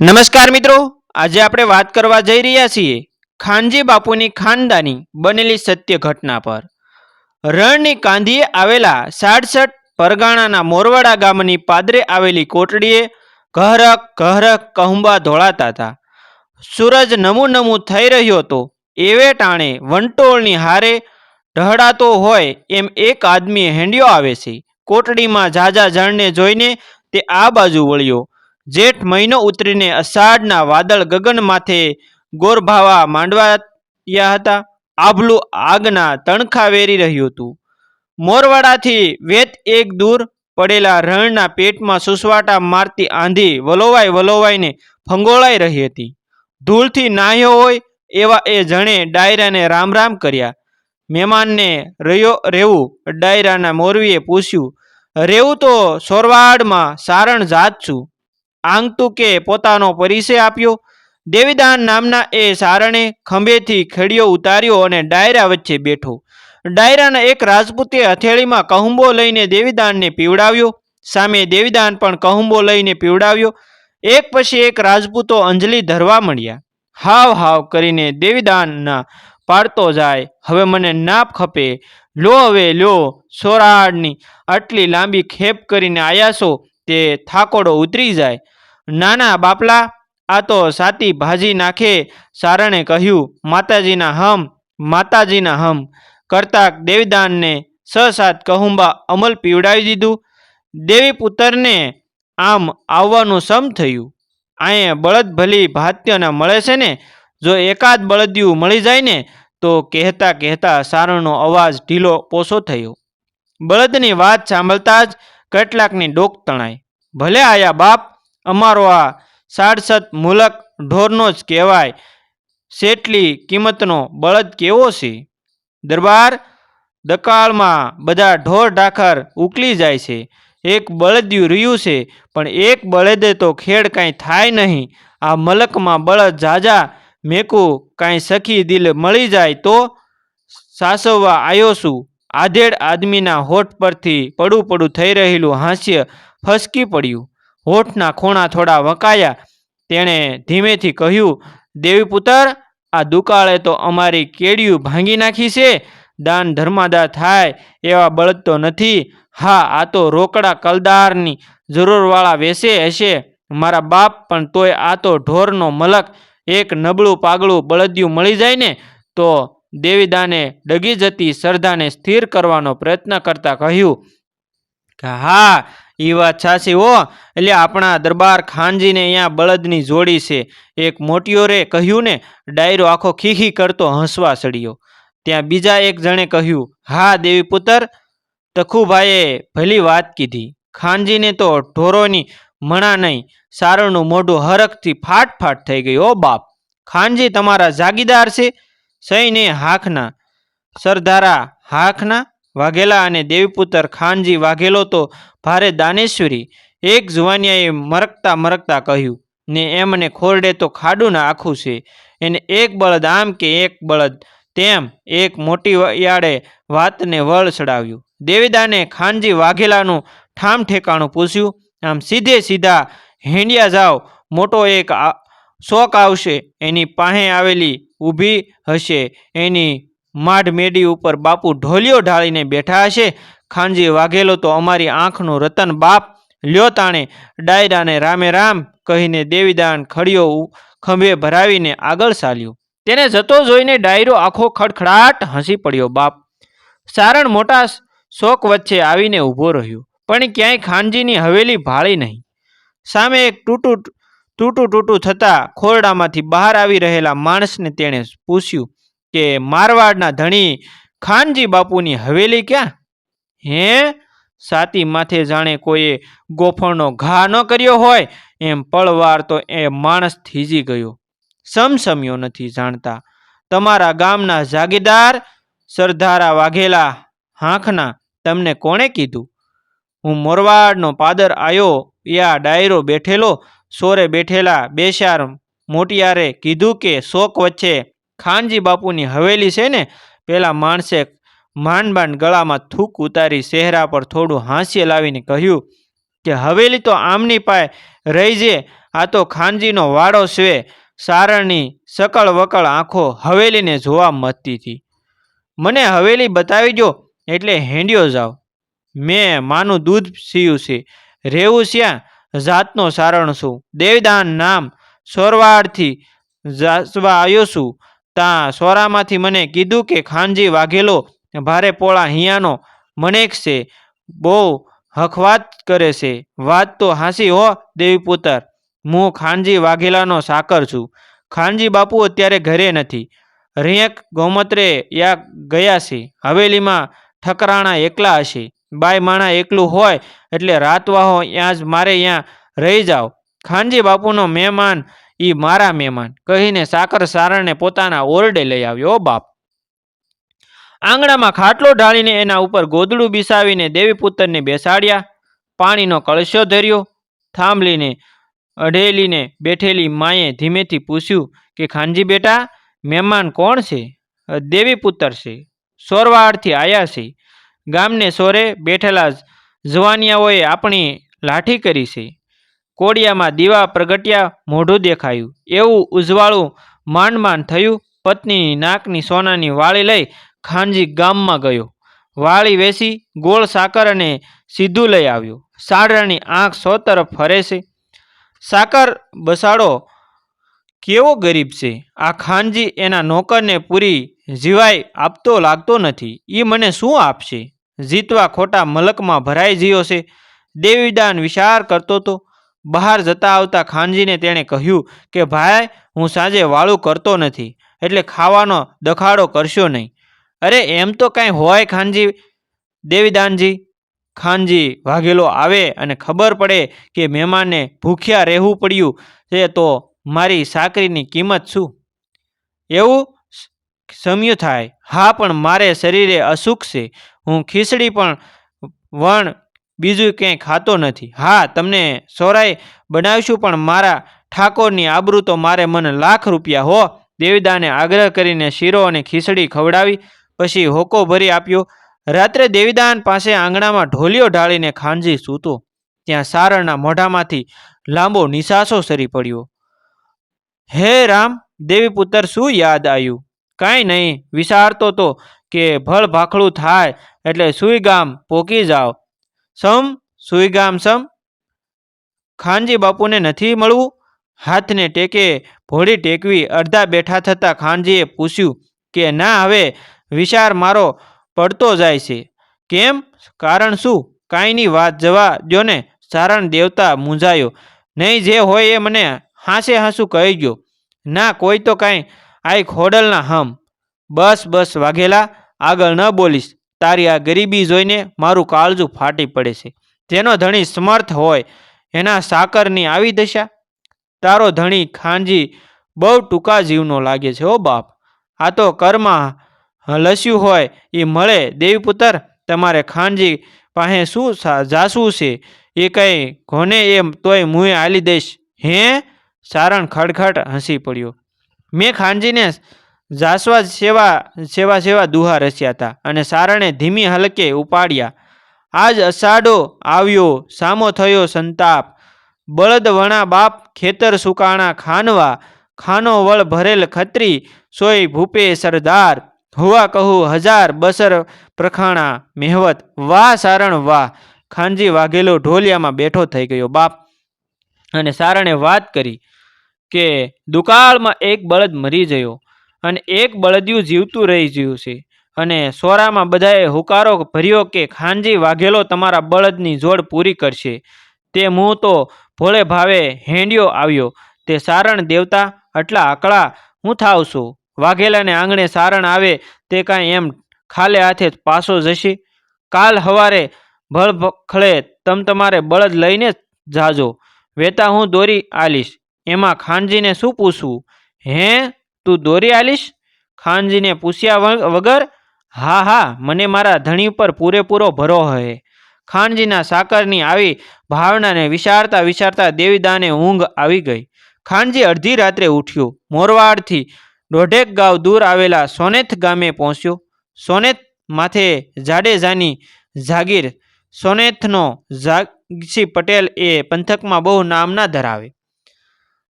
નમસ્કાર મિત્રો, આજે આપણે વાત કરવા જઈ રહ્યા છીએ ખાનજી બાપુની ખાનદાની બનેલી સત્ય ઘટના પર. રણની કાંધીએ આવેલા સાડસઠ પરગાણાના મોરવાડા ગામની પાદરે આવેલી કોટડીએ ઘરક ઘરક કહુંબા ધોળાતા હતા સૂરજ નમું નમું થઈ રહ્યો હતો એવે ટાણે વંટોળની હારે ઢહડાતો હોય એમ એક આદમીએ હેંડ્યો આવે છે. કોટડીમાં ઝાઝા જણને જોઈને તે આ બાજુ વળ્યો. જેઠ મહિનો ઉતરીને અષાઢના વાદળ ગગન માથે ગોરભાવા માંડવાયા હતા. આભલું આગના તણખા વેરી રહ્યું હતું. મોરવાડાથી વેત એક દૂર પડેલા રણના પેટમાં સુસવાટા મારતી આંધી વલોવાઈ વલોવાઈને ફંગોળાઈ રહી હતી. ધૂળથી નાહ્યો હોય એવા એ જણે ડાયરાને રામ રામ કર્યા. મહેમાનને રહ્યો રહેવું ડાયરાના મોરવીએ પૂછ્યું, રહેવું તો સોરવાડમાં સારણ જાત છું. આંગતું કે પોતાનો પરિચય આપ્યો. દેવીદાન નામના એ સારણે ખંભેથી ખેડિયો ઉતાર્યો અને ડાયરા વચ્ચે બેઠો. ડાયરાના એક રાજપૂતે હથેળીમાં કહુંબો લઈને દેવીદાનને પીવડાવ્યો. સામે દેવીદાન પણ કહુંબો લઈને પીવડાવ્યો. એક પછી એક રાજપૂતો અંજલિ ધરવા મળ્યા. હાવ હાવ કરીને દેવીદાનના પાડતો જાય. હવે મને નાપ ખપે. લો હવે લો સોરાડની આટલી લાંબી ખેપ કરીને આયાસો તે થાકોડો ઉતરી જાય. નાના બાપલા, આ તો સાતી ભાજી નાખે સારણે કહ્યું, માતાજીના હમ માતાજીના હમ. કરતા દેવીદાનને સ સાત કહુંબા અમલ પીવડાવી દીધું. દેવી પુત્રને આમ આવવાનું સમ થયું. આયે બળદ ભલી ભાત્યના મળે છે ને? જો એકાદ બળદિયું મળી જાય ને, તો કહેતા કહેતા સારણનો અવાજ ઢીલો પોસો થયો. બળદની વાત સાંભળતા જ કેટલાકની ડોક તણાઈ ભલે આયા બાપ, અમારો આ સાડસત મુલક ઢોરનો જ કહેવાય, શેટલી કિંમતનો બળદ કેવો છે? દરબાર દકાળમાં બધા ઢોર ઢાખર ઉકલી જાય છે. એક બળદિયું રહ્યું છે, પણ એક બળદે તો ખેડ કાંઈ થાય નહીં. આ મલકમાં બળદ જાજા મેકું કાંઈ સખી દિલ મળી જાય તો સાસવવા આવ્યો છું. આધેડ આદમીના હોઠ પરથી પડું પડું થઈ રહેલું હાસ્ય ફસકી પડ્યું. હોઠના ખૂણા થોડા વકાયા. તેણે ધીમેથી કહ્યું દેવીપુત્ર આ દુકાળે તો અમારી કેડિયું ભાંગી નાખી છે. દાન ધર્માદા થાય એવા બળદ તો નથી. હા, આ તો રોકડા કલદારની જરૂરવાળા વેસે હશે. મારા બાપ પણ તોય આ તો ઢોરનો મલક. એક નબળું પાગળું બળદિયું મળી જાય ને, તો દેવીદાને ડગી જતી શ્રદ્ધાને સ્થિર કરવાનો પ્રયત્ન કરતા કહ્યું હા એ વાત સાચી હો. એટલે આપણા દરબાર ખાનજીને અહીંયા બળદની જોડી છે. એક મોટીઓરે કહ્યું ને, ડાયરો આખો ખીખી કરતો હસવા ચડ્યો ત્યાં બીજા એક જણે કહ્યું, હા, દેવી પુત્ર, તખુભાઈએ ભલી વાત કીધી. ખાનજીને તો ઢોરોની મણા નહીં, સારણનું મોઢું હરખથી ફાટ ફાટ થઈ ગયું. ઓ બાપ, ખાનજી તમારા જાગીદાર છે? સઈને હાખના, સરદારા હાખના વાઘેલા અને દેવીપુત્ર ખાનજી વાઘેલો તો ભારે દાનેશ્વરી, એક જુવાનિયાએ મરકતા મરકતા કહ્યું, ને એમને ખોરડે તો ખાડું ના આખું છે, એને એક બળદ આમ કે એક બળદ તેમ, એક મોટી યાળે વાતને વળ ચડાવ્યું. દેવીદાને ખાનજી વાઘેલાનું ઠામ ઠેકાણું પૂછ્યું, આમ સીધે સીધા હેંડિયા જાઓ મોટો એક શોક આવશે. એની પાસે આવેલી ઊભી હશે. એની માઢ મેડી ઉપર બાપુ ઢોલિયો ઢાળીને બેઠા હશે. ખાનજી વાઘેલો તો અમારી આંખનું રતન બાપ. લ્યો તાણે ડાયરાને રામે રામ કહીને દેવીદાન ખડીયો ખંભે ભરાવીને આગળ ચાલ્યો. તેને જતો જોઈને ડાયરો આખો ખડખડાટ હસી પડ્યો બાપ. સારણ મોટા શોક વચ્ચે આવીને ઊભો રહ્યો. પણ ક્યાંય ખાનજીની હવેલી ભાળી નહીં. સામે એક તૂટું તૂટું તૂટું થતાં ખોરડામાંથી બહાર આવી રહેલા માણસને તેણે પૂછ્યું કે, મારવાડના ધણી ખાનજી બાપુની હવેલી ક્યાં? હે? સાતી માથે જાણે કોઈએ ગોફણનો ઘા ન કર્યો હોય, એમ પળવાર તો એ માણસ થીજી ગયો. સમસમ્યો નથી જાણતા. તમારા ગામના જાગીરદાર સરધારા વાઘેલા હાંખના તમને કોણે કીધું? હું મોરવાડનો પાદર આવ્યો યા ડાયરો બેઠેલો સોરે બેઠેલા બેશાર મોટિયારે કીધું કે, શોક વચ્ચે ખાનજી બાપુની હવેલી છે ને પેલા માણસે માંડ માંડ ગળામાં થૂક ઉતારી ચહેરા પર થોડું હાસ્ય લાવીને કહ્યું કે, હવેલી તો આમની પાસે રહી જે આ તો ખાનજીનો વાડો સ્વે સારણની સકળ વકળ આંખો હવેલીને જોવા મતતી હતી. મને હવેલી બતાવી જો એટલે હેંડ્યો જાવ. મેં માનું દૂધ સીયું છે. રહેવું શ્યાં? જાતનો સારણ છું. દેવદાન નામ સોરવાડથી જાસવા આવ્યો છું. ત્યાં સોરામાંથી મને કીધું કે, ખાનજી વાઘેલો, ભારે પોળા હિયાનો મનેક છે. બહુ હખવાત કરે છે. વાત તો હાંસી હો, દેવી પુત્ર. હું ખાનજી વાઘેલાનો સાકર છું. ખાનજી બાપુ અત્યારે ઘરે નથી. રેક ગૌમત્રે યા ગયા છે. હવેલીમાં ઠકરાણા એકલા હશે. બાય માણા એકલું હોય એટલે રાતવાહો ત્યાં જ મારે ત્યાં રહી જાઓ. ખાનજી બાપુનો મહેમાન એ મારા મહેમાન. કહીને સાકર સારણને પોતાના ઓરડે લઈ આવ્યો બાપ. આંગણામાં ખાટલો ઢાળીને એના ઉપર ગોદડું બિસાવીને દેવી પુત્રને બેસાડ્યા. પાણીનો કળશો ધર્યો. થાંભલીને અઢેલીને બેઠેલી માએ ધીમેથી પૂછ્યું કે ખાનજી બેટા મહેમાન કોણ છે? "અ, દેવી પુત્ર છે. સોરવાડથી આયા છે. ગામને સોરે બેઠેલા જવાનિયાઓએ આપણી લાઠી કરી છે. કોડિયામાં દીવા પ્રગટ્યા, મોઢું દેખાયું. એવું ઉજવાળું માંડ માંડ થયું. પત્નીની નાકની સોનાની વાળી લઈ ખાનજી ગામમાં ગયો. વાળી વેસી ગોળ સાકર અને સીધું લઈ આવ્યો. સાડરાની આંખ સો તરફ ફરે છે. સાકર બસાડો, કેવો ગરીબ છે? આ ખાનજી એના નોકરને પૂરી જીવાય આપતો લાગતો નથી. એ મને શું આપશે? જીતવા ખોટા મલકમાં ભરાઈ ગયો છે. દેવીદાન વિચાર કરતો તો બહાર જતા આવતા ખાનજીને તેણે કહ્યું કે, ભાઈ, હું સાંજે વાળું કરતો નથી, એટલે ખાવાનો દખાડો કરશો નહીં. અરે, એમ તો કાંઈ હોય ખાનજી, દેવીદાનજી. ખાનજી વાઘેલો આવે અને ખબર પડે કે મહેમાનને ભૂખ્યા રહેવું પડ્યું છે તો મારી સાકરીની કિંમત શું? એવું સમ્યું થાય. હા, પણ મારે શરીરે અસુખ છે. હું ખીચડી પણ, વણ બીજું ક્યાંય ખાતો નથી. હા, તમને સોરાય બનાવીશું, પણ મારા ઠાકોરની આબરૂ તો મારે મને લાખ રૂપિયા હો. દેવીદાને આગ્રહ કરીને શીરો અને ખીચડી ખવડાવી, પછી હોકો ભરી આપ્યો. રાત્રે દેવીદાન પાસે આંગણામાં ઢોલિયો ઢાળીને ખાનજી સૂતો. ત્યાં સારણના મોઢામાંથી લાંબો નિશાસો સરી પડ્યો. હે રામ, દેવી પુત્ર, શું યાદ આવ્યું? કાંઈ નહીં, વિચારતો તો કે ભળ ભાખડું થાય એટલે સુઈગામ પોકી જાઓ. સમ સુઈગામ સમ. ખાનજી બાપુને નથી મળવું. હાથને ટેકે, ભોળી ટેકવી અડધા બેઠા થતાં ખાનજીએ પૂછ્યું કે, ના, હવે વિચાર મારો પડતો જાય છે. કેમ? કારણ શું? કાંઈની વાત જવા દો ને. સારણ દેવતા મૂંઝાયો. નહીં, જે હોય એ મને હાંસે હાંસું કહી ગયો ના, કોઈ તો કાંઈ આઈ ખોડલના હમ. બસ બસ, વાઘેલા, આગળ ન બોલીશ. તારી આ ગરીબી જોઈને મારું કાળજું ફાટી પડે છે. જેનો ધણી સમર્થ હોય, એના સાકરની આવી દશા. તારો ધણી ખાનજી બહુ ટૂંકા જીવનો લાગે છે ઓ બાપ. આ તો કરમાં લસ્યું હોય એ મળે. દેવીપુત્ર, તમારે ખાનજી પાસે શું સા- જાસવું છે? એ કંઈ કોને એમ તોય મુંહે હાલી દઈશ. હે? સારણ ખડખડ હસી પડ્યો. મેં ખાનજીને જાસવા સેવા સેવા સેવા દુહા રચ્યા હતા અને સારણે ધીમી હલકે ઉપાડ્યા. આજ અષાઢો આવ્યો, સામો થયો સંતાપ. બળદ વણા બાપ ખેતર સુકાણા ખાનવા, ખાનો વળ ભરેલ ખત્રી, સોય ભૂપે સરદાર. હુવા કહું હજાર બસર પ્રખાણા મેહવત. વાહ સારણ વાહ, ખાનજી વાઘેલો ઢોલિયામાં બેઠો થઈ ગયો બાપ. અને સારણે વાત કરી કે દુકાળમાં એક બળદ મરી ગયો. અને એક બળદિયું જીવતું રહી ગયું છે. અને સોરામાં બધાએ હુકારો ભર્યો કે ખાનજી વાઘેલો તમારા બળદની જોડ પૂરી કરશે. તે મું તો ભોળે ભાવે હેંડ્યો આવ્યો. તે સારણ દેવતા, આટલા આકળા, હું થાવ છું? વાઘેલાને આંગણે સારણ આવે તે કાંઈ એમ ખાલે હાથે પાછો જશે? કાલ હવારે ભળભખળે તમ તમારે બળદ લઈને જાજો. વેતા હું દોરી આલીશ. એમાં ખાનજીને શું પૂછવું? હે તું દોરી આલીશ? ખાનજીને પૂછ્યા વગર, હા હા, મને મારા ધણી ઉપર પૂરેપૂરો ભરો હે. ખાનજીના સાકરની આવી ભાવનાને વિચારતા વિચારતા દેવીદાને ઊંઘ આવી ગઈ. ખાનજી અડધી રાત્રે ઉઠ્યો. મોરવાડથી દોઢેક ગાંવ દૂર આવેલા સોનેથ ગામે પહોંચ્યો. સોનેથ માથે જાડેજાની જાગીર. સોનેથનો જાગસી પટેલ એ પંથકમાં બહુ નામના ધરાવે.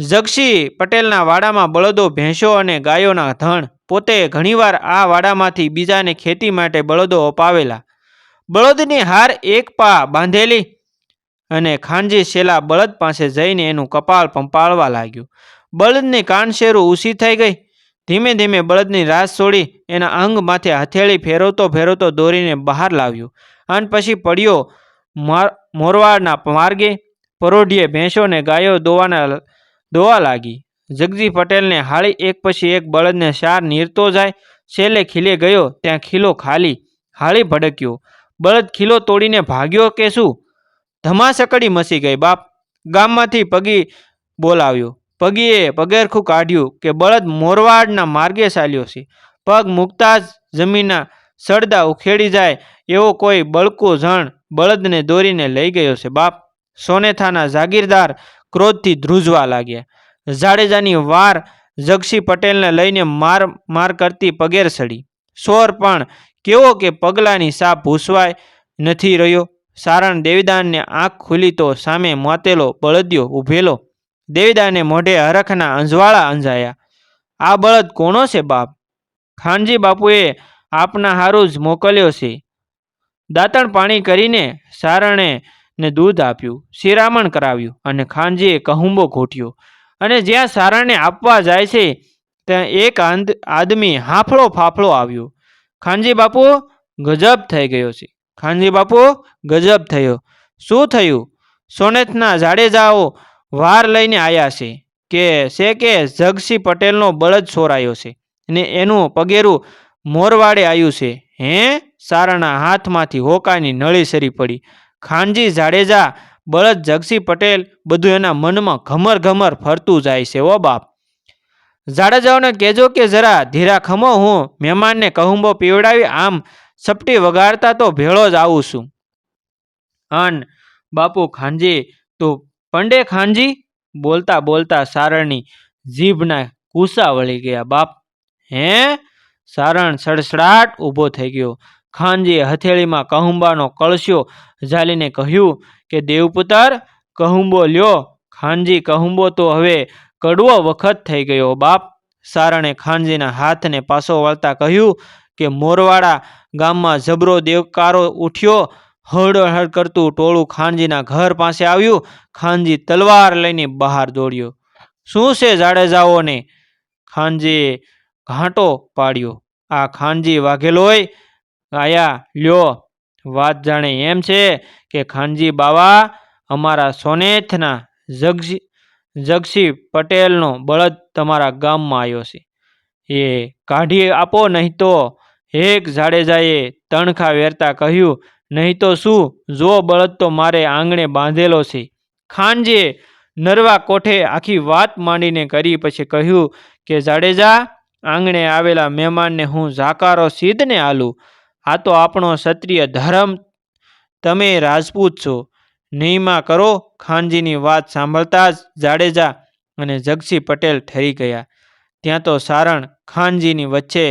જગસી પટેલના વાડામાં બળદો, ભેંસો અને ગાયોના ધણ. પોતે ઘણીવાર આ વાડામાંથી બીજાને ખેતી માટે બળદો અપાવેલા. બળદની હાર એક પા બાંધેલી અને ખાનજી શેલા બળદ પાસે જઈને એનું કપાળ પંપાળવા લાગ્યું. બળદની કાનશેરું ઊસી થઈ ગઈ. ધીમે ધીમે બળદની રાસ છોડી એના અંગ માથે હથેળી ફેરવતો ફેરવતો દોરીને બહાર લાવ્યું અને પછી પડ્યો માર- મોરવાડના માર્ગે. પરોઢીએ ભેંસોને ગાયો દોવાના દોવા લાગી. જગજી પટેલને હાળી એક પછી એક બળદને શાર નીરતો જાય, છેલ્લે ખીલે ગયો, ત્યાં ખીલો ખાલી, હાળી ભડક્યો. બળદ ખીલો તોડીને ભાગ્યો કે શું? ધમાસકડી મસી ગઈ, બાપ. ગામમાંથી પગી બોલાવ્યો. પગીએ પગેરખું કાઢ્યું કે બળદ મોરવાડના માર્ગે ચાલ્યો છે. પગ મૂકતા જ જમીનના સડદા ઉખેડી જાય એવો કોઈ બળકો જણ બળદને દોરીને લઈ ગયો છે, બાપ. સોનેથાના જાગીરદાર ક્રોધથી ધ્રુજવા લાગ્યા. જાડેજાની વાર જગસી પટેલને લઈને માર માર કરતી પગેર સડી. સોર પણ કેવો કે પગલાની સાપ ભૂસવાય નથી રહ્યો. સારણ દેવીદાનને આંખ ખુલી તો સામે મોતેલો બળદિયો ઊભેલો દેવીદાને મોઢે હરખના અંજવાળા અંજાયા. આ બળદ કોનો છે બાપ? ખાનજી બાપુએ આપના હારું જ મોકલ્યો છે. દાંતણ પાણી કરીને સારણે ને દૂધ આપ્યું, શિરામણ કરાવ્યું અને ખાનજીએ કહુંબો ઘોટ્યો. અને જ્યાં સારાને આપવા જાય છે, ત્યાં એક આંદ આદમી હાફળો ફાફળો આવ્યો. ખાનજી બાપુ, ગજબ થઈ ગયો છે. ખાનજી બાપુ, ગજબ થયો. શું થયું? સોનેથના જાડેજાઓ વાર લઈને આવ્યા છે કે છે કે જગસી પટેલનો બળદ છોરાયો છે ને એનું પગેરું મોરવાડે આવ્યું છે. હે? સારાના હાથમાંથી હોકાની નળી સરી પડી. ખાનજી જાડેજા, બળદ જગસી પટેલ બધું એના મનમાં ઘમર ઘમર ફરતું જાય છે ઓ બાપ. જાડેજાઓને કહેજો કે જરા ધીરા ખમો હું, મહેમાનને કહુંબો પીવડાવી, આમ સપટી વગાડતા તો ભેળો જ આવું છું. અન બાપુ ખાનજી, તું પંડે ખાનજી? બોલતા બોલતા સારણની જીભના કૂસા વળી ગયા બાપ. હે? સારણ સડસડાટ ઊભો થઈ ગયો. ખાનજીએ હથેળીમાં કહુંબાનો કળશ્યો ઝાલીને કહ્યું કે, દેવપુતાર, કહુંબો લ્યો. ખાનજી કહુંબો તો હવે કડવો વખત થઈ ગયો, બાપ. સારણે ખાનજીના હાથને પાછો વાળતા કહ્યું કે મોરવાડા ગામમાં જબરો દેવકારો ઉઠ્યો, હળહળ કરતું ટોળું ખાનજીના ઘર પાસે આવ્યું ખાનજી તલવાર લઈને બહાર દોડ્યો. શું છે જાડેજાઓને? ખાનજીએ ઘાંટો પાડ્યો. આ ખાનજી વાઘેલોય આયા, લ્યો, વાત જાણે એમ છે કે ખાનજી બાવા અમારા સોનેથના જગસી જગસી પટેલનો બળદ તમારા ગામમાં આવ્યો છે. એ કાઢી આપો નહીં તો એક જાડેજાએ તણખા વેરતા કહ્યું, નહીં તો શું? જો બળદ તો મારે આંગણે બાંધેલો છે. ખાનજીએ નરવા કોઠે આખી વાત માંડીને કરી પછી કહ્યું કે, જાડેજા, આંગણે આવેલા મહેમાનને હું ઝાકારો સીધને આલું. આ તો આપણો ક્ષત્રિય ધર્મ. તમે રાજપૂત છો. નિયમા કરો. ખાનજીની વાત સાંભળતા જ જાડેજા અને જગસી પટેલ ઠરી ગયા. ત્યાં તો સારણ ખાનજીની વચ્ચે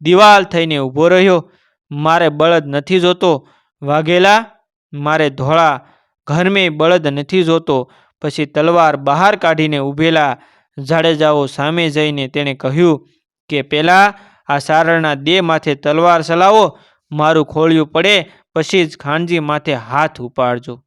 દિવાલ થઈને ઊભો રહ્યો. મારે બળદ નથી જોતો. વાઘેલા, મારે ધોળા ઘરમે બળદ નથી જોતો. પછી તલવાર બહાર કાઢીને ઊભેલા જાડેજાઓ સામે જઈને તેણે કહ્યું કે પહેલાં આ સારણના દેહ માથે તલવાર ચલાવો. મારું ખોળિયું પડે, પછી જ ખાનજી માથે હાથ ઉપાડજો.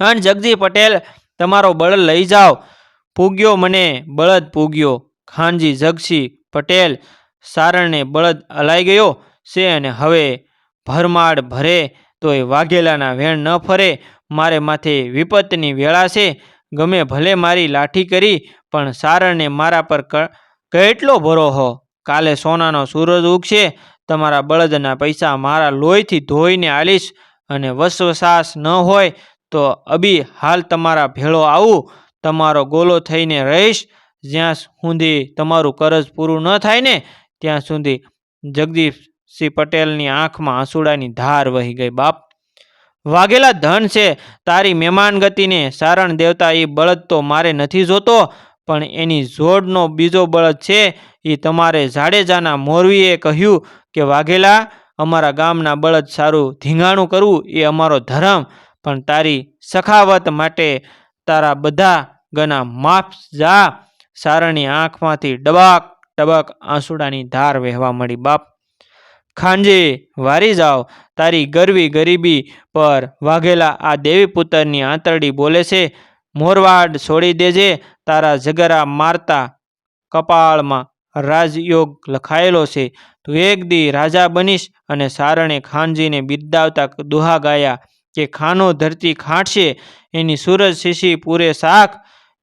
અન જગજી પટેલ, તમારો બળદ લઈ જાઓ. પૂગ્યો મને બળદ પૂગ્યો. ખાનજી જગસી પટેલ, સારણને બળદ અલાઈ ગયો. છે અને હવે ભરમાડ ભરે, તોય વાઘેલાના વેણ ન ફરે. મારે માથે વિપતની વેળા છે. ગમે ભલે મારી લાઠી કરી, પણ સારણને મારા પર કેટલો ભરોહો? કાલે સોનાનો સૂરજ ઉગશે તમારા બળદના પૈસા મારા લોહીથી ધોઈને આલીશ અને વસવસાસ ન હોય તો અબી હાલ તમારા ભેળો આવું, તમારો ગોલો થઈને રહીશ. જ્યાં સુધી તમારું કરજ પૂરું ન થાય ને, ત્યાં સુધી જગદીશસિંહ પટેલની આંખમાં આંસુડાની ધાર વહી ગઈ. બાપ, વાઘેલા ધન છે, તારી મહેમાન ગતિને સારણ દેવતા એ બળદ તો મારે નથી જોતો. પણ એની જોડનો બીજો બળદ છે એ તમારે જાડેજાના મોરવીએ કહ્યું કે, વાઘેલા, અમારા ગામના બળદ સારું ધીંગાણું કરવું એ અમારો ધર્મ, પણ તારી સખાવત માટે તારા બધા ગના માફ જા. સારણની આંખમાંથી ડબાક, ડબક આંસુડાની ધાર વહેવા મળી, બાપ, ખાંજે વારી જાઓ, તારી ગરવી ગરીબી પર વાઘેલા આ દેવી પુત્રની આંતરડી બોલે છે મોરવાડ છોડી દેજે, તારા જગરા મારતા કપાળમાં રાજયોગ લખાયેલો છે. તું એક દી રાજા બનીશ અને સારણે ખાનજીને બિરદાવતા દુહા ગાયા કે ખાનો ધરતી ખાંટશે, એની સૂરજ શીશી પૂરે શાખ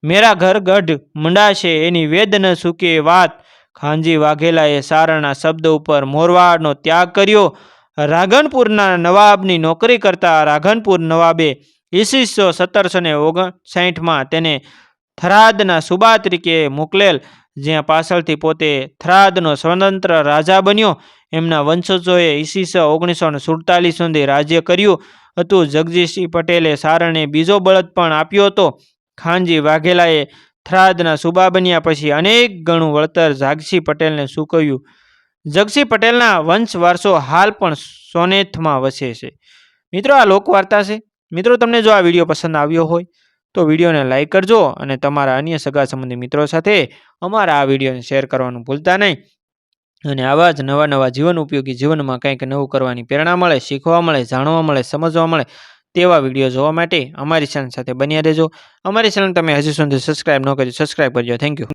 મેરા ઘર ગઢ મંડાશે, એની વેદ ન સૂકે વાત. ખાનજી વાઘેલાએ સારણના શબ્દ ઉપર મોરવાડનો ત્યાગ કર્યો. રાઘનપુરના નવાબની નોકરી કરતા રાઘનપુર નવાબે ઈસવીસો સત્તરસો ને ઓગણસાઠમાં તેને થરાદના સુબા તરીકે મોકલેલ, જ્યાં પાછળથી પોતે થરાદનો સ્વતંત્ર રાજા બન્યો. એમના વંશજોએ ઈસવીસો ઓગણીસો ને સુડતાલીસ સુધી રાજ્ય કર્યું હતું. જગજીતસિંહ પટેલે સારણે બીજો બળદ પણ આપ્યો હતો. ખાનજી વાઘેલાએ થરાદના સુબા બન્યા પછી અનેક ગણું વળતર જાગસી પટેલને ચૂકવ્યું જગસિંહ પટેલના વંશ વારસો હાલ પણ સોનેથમાં વસે છે. મિત્રો, આ લોકવાર્તા છે. મિત્રો, તમને જો આ વીડિયો પસંદ આવ્યો હોય, તો વિડીયોને લાઈક કરજો અને તમારા અન્ય સગા સંબંધી મિત્રો સાથે અમારા આ વિડીયોને શેર કરવાનું ભૂલતા નહીં. અને આવા જ નવા નવા જીવન ઉપયોગી જીવનમાં કંઈક નવું કરવાની પ્રેરણા મળે, શીખવા મળે, જાણવા મળે, સમજવા મળે, તેવા વીડિયો જોવા માટે અમારી ચેનલ સાથે બન્યા રહેજો. અમારી ચેનલ તમે હજી સુધી સબસ્ક્રાઈબ ન કરી સબસ્ક્રાઈબ કરજો. Thank you